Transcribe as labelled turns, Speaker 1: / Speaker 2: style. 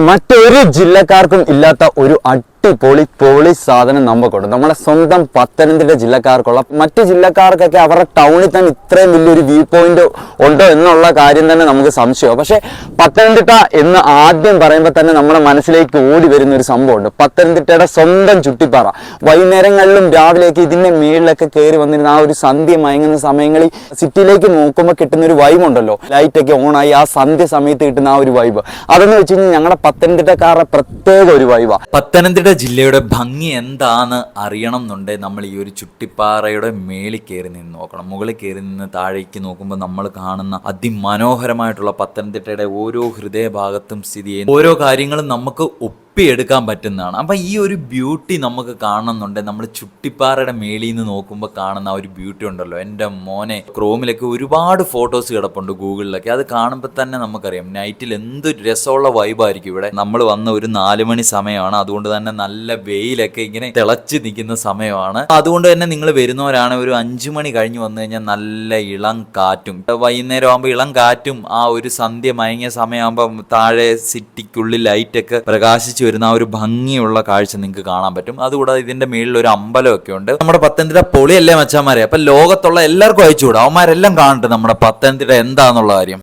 Speaker 1: മറ്റൊരു ജില്ലക്കാർക്കും ഇല്ലാത്ത ഒരു അടിപൊളി പൊളി സാധനം നമുക്കുണ്ട് നമ്മുടെ സ്വന്തം പത്തനംതിട്ട ജില്ലക്കാർക്കുള്ള മറ്റു ജില്ലക്കാർക്കൊക്കെ അവരുടെ ടൗണിൽ തന്നെ ഇത്രയും വലിയൊരു വ്യൂ പോയിന്റ് ഉണ്ടോ എന്നുള്ള കാര്യം തന്നെ നമുക്ക് സംശയമാണ് പക്ഷേ പത്തനംതിട്ട എന്ന് ആദ്യം പറയുമ്പോൾ തന്നെ നമ്മുടെ മനസ്സിലേക്ക് ഓടി വരുന്ന ഒരു സംഭവമുണ്ട്. പത്തനംതിട്ടയുടെ സ്വന്തം ചുട്ടിപ്പാറ. വൈകുന്നേരങ്ങളിലും രാവിലെയൊക്കെ ഇതിന്റെ മേളിലൊക്കെ കയറി വന്നിരുന്ന ആ ഒരു സന്ധ്യ മയങ്ങുന്ന സമയങ്ങളിൽ സിറ്റിയിലേക്ക് നോക്കുമ്പോൾ കിട്ടുന്ന ഒരു വൈബ് ഉണ്ടല്ലോ ലൈറ്റൊക്കെ ഓണായി ആ സന്ധ്യ സമയത്ത് കിട്ടുന്ന ആ ഒരു വൈബ് അതെന്ന് വെച്ച് കഴിഞ്ഞാൽ ഞങ്ങളുടെ പത്തനംതിട്ടക്കാരുടെ പ്രത്യേക ഒരു വൈബാണ്
Speaker 2: പത്തനംതിട്ട ജില്ലയുടെ ഭംഗി എന്താന്ന് അറിയണം എന്നുണ്ടെങ്കിൽ നമ്മൾ ഈ ഒരു ചുട്ടിപ്പാറയുടെ മേളിൽ കയറി നിന്ന് നോക്കണം. മുകളിൽ കയറി നിന്ന് താഴേക്ക് നോക്കുമ്പോൾ നമ്മൾ കാണുന്ന അതിമനോഹരമായിട്ടുള്ള പത്തനംതിട്ടയുടെ ഓരോ ഹൃദയഭാഗത്തും സ്ഥിതി ചെയ്യുന്ന ഓരോ കാര്യങ്ങളും നമുക്ക് ഒപ്പിയെടുക്കാൻ പറ്റുന്നതാണ്. അപ്പം ഈ ഒരു ബ്യൂട്ടി നമുക്ക് കാണുന്നുണ്ട്. നമ്മൾ ചുട്ടിപ്പാറയുടെ മേളിൽ നിന്ന് നോക്കുമ്പോൾ കാണുന്ന ആ ഒരു ബ്യൂട്ടി ഉണ്ടല്ലോ. എന്റെ മോനെ ക്രോമിലൊക്കെ ഒരുപാട് ഫോട്ടോസ് കിടപ്പുണ്ട് ഗൂഗിളിലൊക്കെ. അത് കാണുമ്പോൾ തന്നെ നമുക്കറിയാം നൈറ്റിൽ എന്ത് രസമുള്ള വൈബായിരിക്കും ഇവിടെ. നമ്മൾ വന്ന ഒരു നാല് മണി സമയമാണ്. അതുകൊണ്ട് തന്നെ നല്ല വെയിലൊക്കെ ഇങ്ങനെ തിളച്ച് നിൽക്കുന്ന സമയമാണ്. അതുകൊണ്ട് തന്നെ നിങ്ങൾ വരുന്നവരാണ് ഒരു അഞ്ചു മണി കഴിഞ്ഞ് വന്നു കഴിഞ്ഞാൽ നല്ല ഇളം കാറ്റും. വൈകുന്നേരം ആകുമ്പോൾ ഇളം കാറ്റും ആ ഒരു സന്ധ്യ മയങ്ങിയ സമയമാകുമ്പോൾ താഴെ സിറ്റിക്കുള്ളിൽ ലൈറ്റൊക്കെ പ്രകാശിച്ച് വരുന്ന ആ ഒരു ഭംഗിയുള്ള കാഴ്ച നിങ്ങൾക്ക് കാണാൻ പറ്റും. അതുകൂടാതെ ഇതിന്റെ മേളിൽ ഒരു അമ്പലമൊക്കെ ഉണ്ട്. നമ്മുടെ പത്തനംതിട്ട പൊളിയല്ലേ മച്ചാമാരെ അപ്പൊ ലോകത്തുള്ള എല്ലാവർക്കും അയച്ചുകൂടാ. അവന്മാരെല്ലാം കാണട്ടെ നമ്മുടെ പത്തനംതിട്ട എന്താന്നുള്ള കാര്യം.